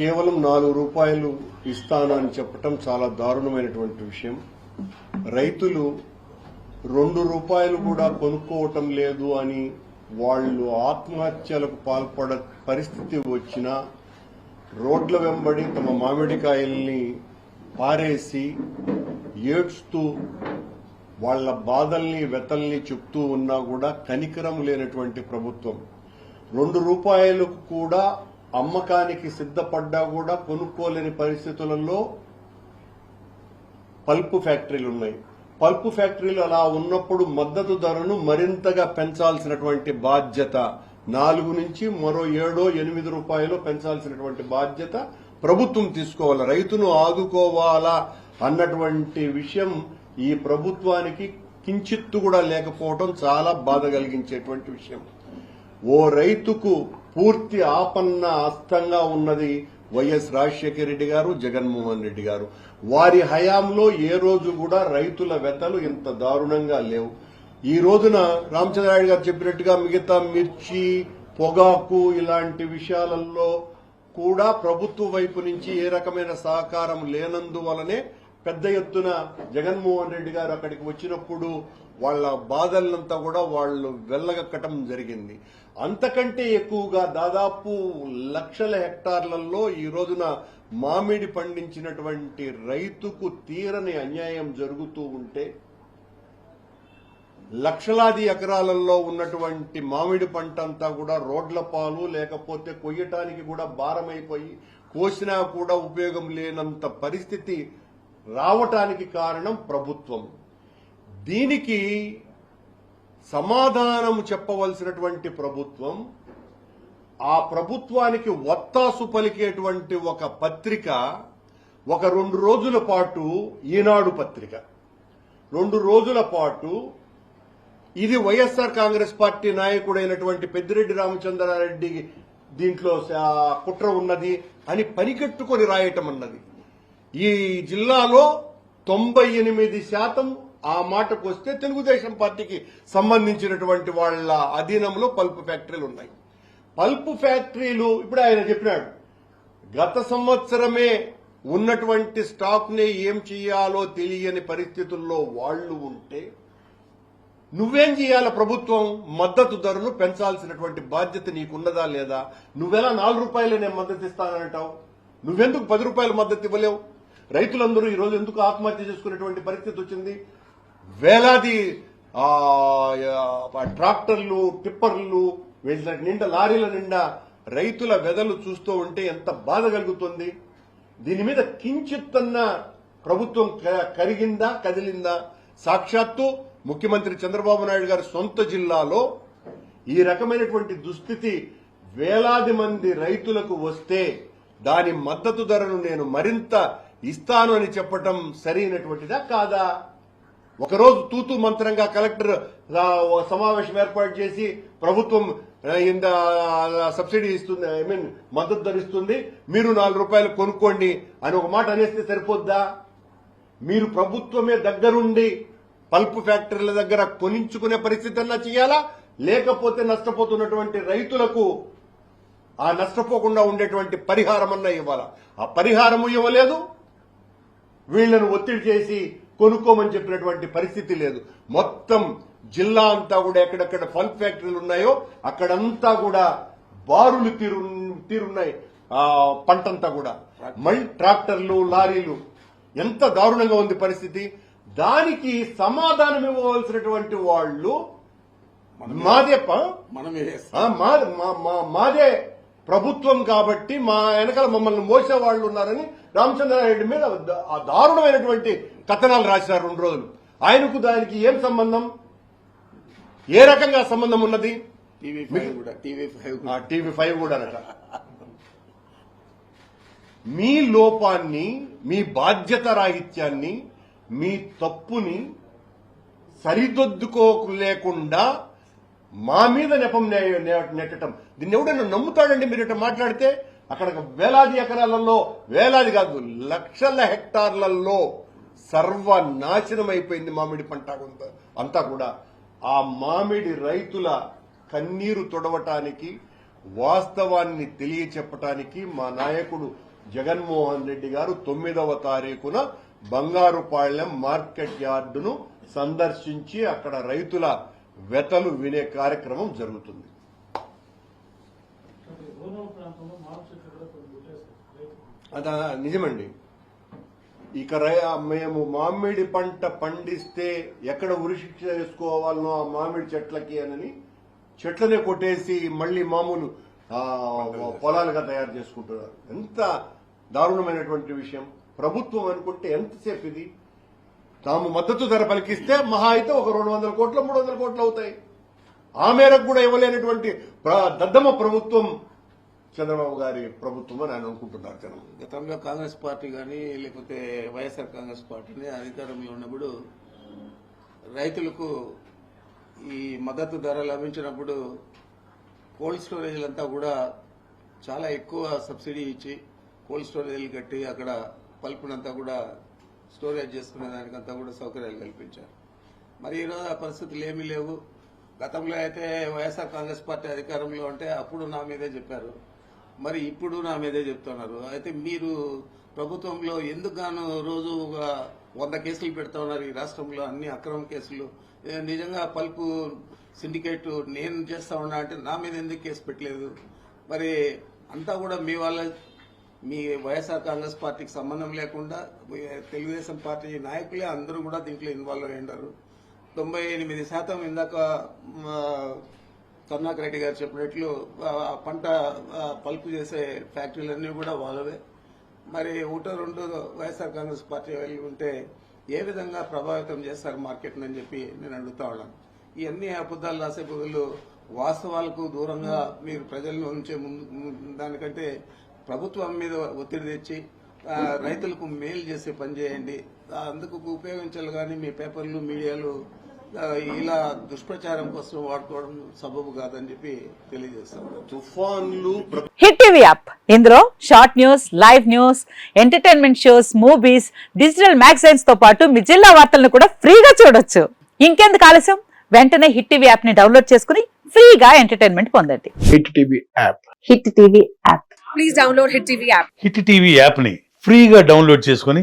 కేవలం నాలుగు రూపాయలు ఇస్తానని చెప్పటం చాలా దారుణమైనటువంటి విషయం. రైతులు రెండు రూపాయలు కూడా కొనుక్కోవటం లేదు అని వాళ్ళు ఆత్మహత్యలకు పాల్పడ పరిస్థితి వచ్చినా రోడ్ల వెంబడి తమ మామిడికాయల్ని పారేసి ఏడ్స్తూ వాళ్ళ బాధల్ని వెతల్ని చెప్తూ ఉన్నా కూడా కనికరం లేనటువంటి ప్రభుత్వం. రెండు రూపాయలకు కూడా అమ్మకానికి సిద్ధపడ్డా కూడా కొనుక్కోలేని పరిస్థితులలో పల్పు ఫ్యాక్టరీలు ఉన్నాయి. పల్పు ఫ్యాక్టరీలు అలా ఉన్నప్పుడు మద్దతు ధరను మరింతగా పెంచాల్సినటువంటి బాధ్యత నాలుగు నుంచి మరో ఏడో ఎనిమిది రూపాయలు పెంచాల్సినటువంటి బాధ్యత ప్రభుత్వం తీసుకోవాలి? రైతును ఆదుకోవాలా? అన్నటువంటి విషయం ఈ ప్రభుత్వానికి కించిత్తు కూడా లేకపోవడం చాలా బాధ కలిగించేటువంటి విషయం. ఓ రైతుకు పూర్తి ఆపన్న అస్తంగా ఉన్నది వైఎస్ రాజశేఖర రెడ్డి గారు జగన్మోహన్ రెడ్డి గారు. వారి హయాంలో ఏ రోజు కూడా రైతుల వెతలు ఇంత దారుణంగా లేవు. ఈ రోజున రామచంద్రారెడ్డి గారు చెప్పినట్టుగా మిగతా మిర్చి పొగాకు ఇలాంటి విషయాలలో కూడా ప్రభుత్వ వైపు నుంచి ఏ రకమైన సహకారం లేనందువలనే పెద్ద ఎత్తున జగన్మోహన్ రెడ్డి గారు అక్కడికి వచ్చినప్పుడు వాళ్ళ బాధలంతా కూడా వాళ్ళు వెళ్ళగక్కటం జరిగింది. అంతకంటే ఎక్కువగా దాదాపు లక్షల హెక్టార్లలో ఈ రోజున మామిడి పండించినటువంటి రైతుకు తీరని అన్యాయం జరుగుతూ ఉంటే లక్షలాది ఎకరాలలో ఉన్నటువంటి మామిడి పంట అంతా కూడా రోడ్ల పాలు లేకపోతే కొయ్యటానికి కూడా భారమైపోయి కోసినా కూడా ఉపయోగం లేనంత పరిస్థితి రావటానికి కారణం ప్రభుత్వం. దీనికి సమాధానం చెప్పవలసినటువంటి ప్రభుత్వం ఆ ప్రభుత్వానికి ఒత్తాసు పలికేటువంటి ఒక పత్రిక ఒక రెండు రోజుల పాటు ఈనాడు పత్రిక. రెండు రోజుల పాటు ఇది వైఎస్ఆర్ కాంగ్రెస్ పార్టీ నాయకుడైనటువంటి పెద్దిరెడ్డి రామచంద్రారెడ్డి దీంట్లో కుట్ర ఉన్నది అని పనికెట్టుకొని రాయటం అన్నది. ఈ జిల్లాలో తొంభై ఎనిమిది శాతం ఆ మాటకు వస్తే తెలుగుదేశం పార్టీకి సంబంధించినటువంటి వాళ్ళ అధీనంలో పల్పు ఫ్యాక్టరీలు ఉన్నాయి. పల్పు ఫ్యాక్టరీలు ఇప్పుడు ఆయన చెప్పినాడు గత సంవత్సరమే ఉన్నటువంటి స్టాక్ని ఏం చేయాలో తెలియని పరిస్థితుల్లో వాళ్ళు ఉంటే నువ్వేం చేయాల ప్రభుత్వం? మద్దతు ధరను పెంచాల్సినటువంటి బాధ్యత నీకున్నదా లేదా? నువ్వెలా నాలుగు రూపాయలు నేను మద్దతు ఇస్తానంటావు? నువ్వెందుకు పది రూపాయల మద్దతు ఇవ్వలేవు? రైతులందరూ ఈ రోజు ఎందుకు ఆత్మహత్య చేసుకునేటువంటి పరిస్థితి వచ్చింది? వేలాది ట్రాక్టర్లు టిప్పర్లు వీళ్ళ నిండా లారీల నిండా రైతుల వెదలు చూస్తూ ఉంటే ఎంత బాధ కలుగుతుంది. దీని మీద కించిత్తన్న ప్రభుత్వం క- కరిగిందా కదిలిందా? సాక్షాత్తు ముఖ్యమంత్రి చంద్రబాబు నాయుడు గారి సొంత జిల్లాలో ఈ రకమైనటువంటి దుస్థితి వేలాది మంది రైతులకు వస్తే దాని మద్దతు ధరను నేను మరింత ఇస్తాను అని చెప్పటం సరైనటువంటిదా కాదా? ఒకరోజు తూతు మంత్రంగా కలెక్టర్ సమావేశం ఏర్పాటు చేసి ప్రభుత్వం ఇంత సబ్సిడీ ఇస్తుంది ఐ మీన్ మద్దతు ధరిస్తుంది మీరు నాలుగు రూపాయలు కొనుక్కోండి అని ఒక మాట అనేస్తే సరిపోద్దా? మీరు ప్రభుత్వమే దగ్గరుండి పల్ప్ ఫ్యాక్టరీల దగ్గర కొనించుకునే పరిస్థితి అన్నా చేయాలా? లేకపోతే నష్టపోతున్నటువంటి రైతులకు ఆ నష్టపోకుండా ఉండేటువంటి పరిహారం అన్నా ఇవ్వాలా? ఆ పరిహారము ఇవ్వలేదు. వీళ్ళను ఒత్తిడి చేసి కొనుక్కోమని చెప్పినటువంటి పరిస్థితి లేదు. మొత్తం జిల్లా అంతా కూడా ఎక్కడెక్కడ పల్ప్ ఫ్యాక్టరీలు ఉన్నాయో అక్కడంతా కూడా బారులు తీరు తీరున్నాయి. పంటంతా కూడా. మళ్ళీ ట్రాక్టర్లు లారీలు. ఎంత దారుణంగా ఉంది పరిస్థితి. దానికి సమాధానం ఇవ్వవలసినటువంటి వాళ్ళు మాదే మాదే ప్రభుత్వం కాబట్టి మా వెనకాల మమ్మల్ని మోసే వాళ్ళు ఉన్నారని రామచంద్రారెడ్డి మీద దారుణమైనటువంటి కథనాలు రాశారు రెండు రోజులు. ఆయనకు దానికి ఏం సంబంధం? ఏ రకంగా సంబంధం ఉన్నది? టీవీ ఫైవ్ కూడా టీవీ ఫైవ్ కూడా. టీవీ ఫైవ్ కూడా అనట. మీ లోపాన్ని మీ బాధ్యత రాహిత్యాన్ని మీ తప్పుని సరిదిద్దుకోలేకుండా మా మీద నెపం నెట్టడం దీన్ని ఎవడైనా నమ్ముతాడండి మీరు ఇట్లా మాట్లాడితే? అక్కడ వేలాది ఎకరాలలో వేలాది కాదు లక్షల హెక్టార్లలో సర్వనాశనం అయిపోయింది మామిడి పంట అంతా- కూడా. ఆ మామిడి రైతుల కన్నీరు తొడవటానికి వాస్తవాన్ని తెలియచెప్పటానికి మా నాయకుడు జగన్మోహన్ రెడ్డి గారు తొమ్మిదవ తారీఖున బంగారుపాళ్యం మార్కెట్ యార్డును సందర్శించి అక్కడ రైతుల వెతలు వినే కార్యక్రమం జరుగుతుంది. అది నిజమండి. ఇక మేము మామిడి పంట పండిస్తే ఎక్కడ ఉరిశిక్ష వేసుకోవాలనో ఆ మామిడి చెట్లకి అని చెట్లనే కొట్టేసి మళ్ళీ మామూలు పొలాలుగా తయారు చేసుకుంటున్నారు. ఎంత దారుణమైనటువంటి విషయం. ప్రభుత్వం అనుకుంటే ఎంతసేపు ఇది? తాము మద్దతు ధర పలికిస్తే మహా అయితే ఒక రెండు వందల కోట్లు మూడు వందల కోట్లు అవుతాయి. ఆ మేరకు కూడా ఇవ్వలేనటువంటి దద్దమ్మ ప్రభుత్వం చంద్రబాబు గారి ప్రభుత్వం అని ఆయన అనుకుంటున్నారు జనం. గతంలో కాంగ్రెస్ పార్టీ కానీ లేకపోతే వైఎస్ఆర్ కాంగ్రెస్ పార్టీని అధికారంలో ఉన్నప్పుడు రైతులకు ఈ మద్దతు ధర లభించినప్పుడు కోల్డ్ స్టోరేజ్లంతా కూడా చాలా ఎక్కువ సబ్సిడీ ఇచ్చి కోల్డ్ స్టోరేజ్లు కట్టి అక్కడ పల్పునంతా కూడా స్టోరేజ్ చేసుకునే దానికంతా కూడా సౌకర్యాలు కల్పించారు. మరి ఈరోజు ఆ పరిస్థితులు ఏమీ లేవు. గతంలో అయితే వైఎస్ఆర్ కాంగ్రెస్ పార్టీ అధికారంలో ఉంటే అప్పుడు నా మీదే చెప్పారు. మరి ఇప్పుడు నా మీదే చెప్తున్నారు. అయితే మీరు ప్రభుత్వంలో ఎందుకు గాను రోజు ఒక వంద కేసులు పెడతా ఉన్నారు ఈ రాష్ట్రంలో అన్ని అక్రమ కేసులు? నిజంగా పల్పు సిండికేట్ నేను చేస్తా ఉన్నా అంటే నా మీద ఎందుకు కేసు పెట్టలేదు? మరి అంతా కూడా మీ వాళ్ళ మీ వైఎస్ఆర్ కాంగ్రెస్ పార్టీకి సంబంధం లేకుండా తెలుగుదేశం పార్టీ నాయకులే అందరూ కూడా దీంట్లో ఇన్వాల్వ్ అయ్యారు తొంభై ఎనిమిది శాతం ఇందాక కరుణాకర్ రెడ్డి గారు చెప్పినట్లు పంట పల్పు చేసే ఫ్యాక్టరీలన్నీ కూడా వాళ్ళవే. మరి ఒకటో రెండు వైఎస్ఆర్ కాంగ్రెస్ పార్టీ వెళ్ళి ఉంటే ఏ విధంగా ప్రభావితం చేస్తారు మార్కెట్ని అని చెప్పి నేను అడుగుతా ఉన్నాను. ఇవన్నీ అబద్ధాలు రాసే బదులు వాస్తవాలకు దూరంగా మీరు ప్రజలను ఉంచే ముందు దానికంటే ప్రభుత్వం మీద ఒత్తిడి తెచ్చి రైతులకు మేలు చేసే పని చేయండి. అందుకు ఉపయోగించాలి కానీ మీ పేపర్లు మీడియాలు ఇలా దుష్ప్రచారం కోసం వాడుకోవడం సబబు కాదని చెప్పి తెలియజేస్తాం. తుఫాన్లు హిట్ టీవీ యాప్. ఇందులో short news live news entertainment shows movies digital మ్యాగజైన్స్తో పాటు మీ జిల్లా వార్తలను కూడా ఫ్రీగా చూడొచ్చు. ఇంకెందుకు ఆలస్యం? వెంటనే హిట్ టీవీ యాప్ని డౌన్లోడ్ చేసుకుని ఫ్రీగా ఎంటర్టైన్మెంట్ పొందండి. Hit TV app. Hit TV app. Please download Hit TV app. Hit TV యాప్ని ఫ్రీగా డౌన్లోడ్ చేసుకొని